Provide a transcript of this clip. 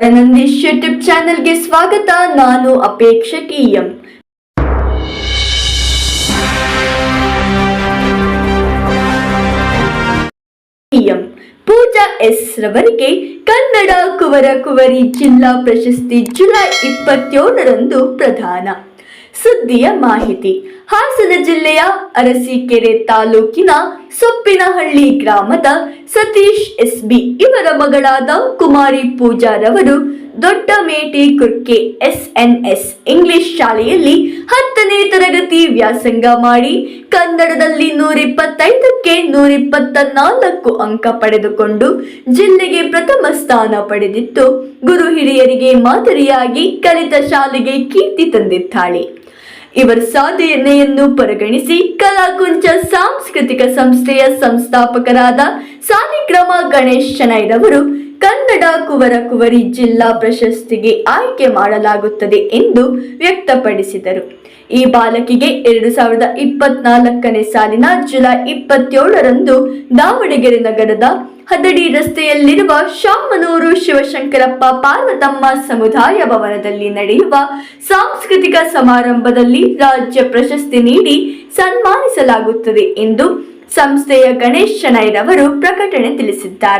Nandish YouTube ಚಾನೆಲ್ಗೆ ಸ್ವಾಗತ. ನಾನು ಅಪೇಕ್ಷಕಿ ಎಂ ಎಂ ಪೂಜಾ ಎಸ್ ರವರಿಗೆ ಕನ್ನಡ ಕುವರ ಕುವರಿ ಜಿಲ್ಲಾ ಪ್ರಶಸ್ತಿ ಜುಲೈ ಇಪ್ಪತ್ತೇಳರಂದು ಪ್ರದಾನ. ಸುದ್ದಿಯ ಮಾಹಿತಿ. ಹಾಸನ ಜಿಲ್ಲೆಯ ಅರಸೀಕೆರೆ ತಾಲೂಕಿನ ಸೊಪ್ಪಿನಹಳ್ಳಿ ಗ್ರಾಮದ ಸತೀಶ್ ಎಸ್ ಬಿ ಇವರ ಮಗಳಾದ ಕುಮಾರಿ ಪೂಜಾರವರು ದೊಡ್ಡ ಮೇಟಿ ಕುರ್ಕೆ ಎಸ್ ಇಂಗ್ಲಿಷ್ ಶಾಲೆಯಲ್ಲಿ ಹತ್ತನೇ ತರಗತಿ ವ್ಯಾಸಂಗ ಮಾಡಿ ಕನ್ನಡದಲ್ಲಿ ನೂರಿಪ್ಪತ್ತೈದಕ್ಕೆ ನೂರಿಪ್ಪತ್ತ ನಾಲ್ಕು ಅಂಕ ಪಡೆದುಕೊಂಡು ಜಿಲ್ಲೆಗೆ ಪ್ರಥಮ ಸ್ಥಾನ ಪಡೆದಿತ್ತು. ಗುರು ಹಿರಿಯರಿಗೆ ಮಾದರಿಯಾಗಿ ಕಲಿತ ಶಾಲೆಗೆ ಕೀರ್ತಿ ತಂದಿದ್ದಾಳೆ. ಇವರ ಸಾಧನೆಯನ್ನು ಪರಿಗಣಿಸಿ ಕಲಾಕುಂಚ ಸಾಂಸ್ಕೃತಿಕ ಸಂಸ್ಥೆಯ ಸಂಸ್ಥಾಪಕರಾದ ಸಾಲಿಗ್ರಾಮ ಗಣೇಶ್ ಅವರು ಕನ್ನಡ ಕುವರ ಕುವರಿ ಜಿಲ್ಲಾ ಪ್ರಶಸ್ತಿಗೆ ಆಯ್ಕೆ ಮಾಡಲಾಗುತ್ತದೆ ಎಂದು ವ್ಯಕ್ತಪಡಿಸಿದರು. ಈ ಬಾಲಕಿಗೆ ಎರಡು ಸಾವಿರದ ಇಪ್ಪತ್ನಾಲ್ಕನೇ ಸಾಲಿನ ಜುಲೈ ಇಪ್ಪತ್ತೇಳರಂದು ದಾವಣಗೆರೆ ನಗರದ ಹದಡಿ ರಸ್ತೆಯಲ್ಲಿರುವ ಶಾಮನೂರು ಶಿವಶಂಕರಪ್ಪ ಪಾರ್ವತಮ್ಮ ಸಮುದಾಯ ಭವನದಲ್ಲಿ ನಡೆಯುವ ಸಾಂಸ್ಕೃತಿಕ ಸಮಾರಂಭದಲ್ಲಿ ರಾಜ್ಯ ಪ್ರಶಸ್ತಿ ನೀಡಿ ಸನ್ಮಾನಿಸಲಾಗುತ್ತದೆ ಎಂದು ಸಂಸ್ಥೆಯ ಗಣೇಶ್ ಶನೈರವರು ಪ್ರಕಟಣೆ ತಿಳಿಸಿದ್ದಾರೆ.